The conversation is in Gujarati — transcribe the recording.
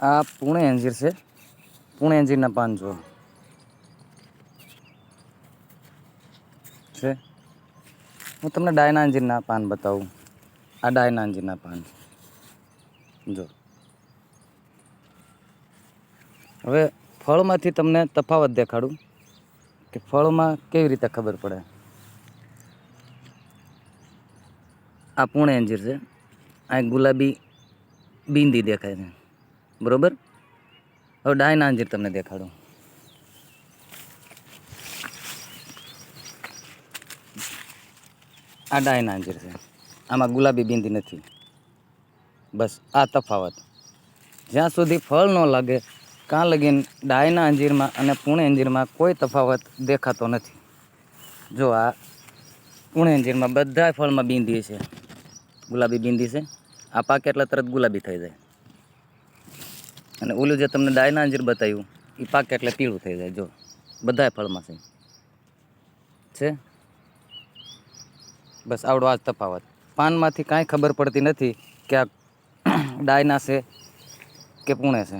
આ પુણે અંજીર છે. પુણે અંજીરના પાન જુઓ. છે. હું તમને ડાયના અંજીરના પાન બતાવું. આ ડાયના અંજીરના પાન. જો હવે ફળમાંથી તમને તફાવત દેખાડું કે ફળમાં કેવી રીતે ખબર પડે. આ પુણે અંજીર છે. આ ગુલાબી બિંદી દેખાય છે. બરોબર? હવે ડાયના અંજીર તમને દેખાડું. આ ડાયના અંજીર છે. આમાં ગુલાબી બિંદી નથી. બસ આ તફાવત. જ્યાં સુધી ફળ ન લાગે, કાં લગીન ડાયના અંજીરમાં અને પૂણે અંજીરમાં કોઈ તફાવત દેખાતો નથી. જો આ પૂણે અંજીરમાં બધા ફળમાં બિંદી છે. ગુલાબી બિંદી છે. આ પાકે એટલે તરત ગુલાબી થઈ જાય. અને ઓલું જે તમને ડાયના અંજીર બતાવ્યું એ પાકે એટલે પીળું થઈ જાય, જો. બધાય ફળમાં છે. છે? બસ આવડો આ જ તફાવત. પાનમાંથી કાંઈ ખબર પડતી નથી કે આ ડાયના છે કે પૂણે છે.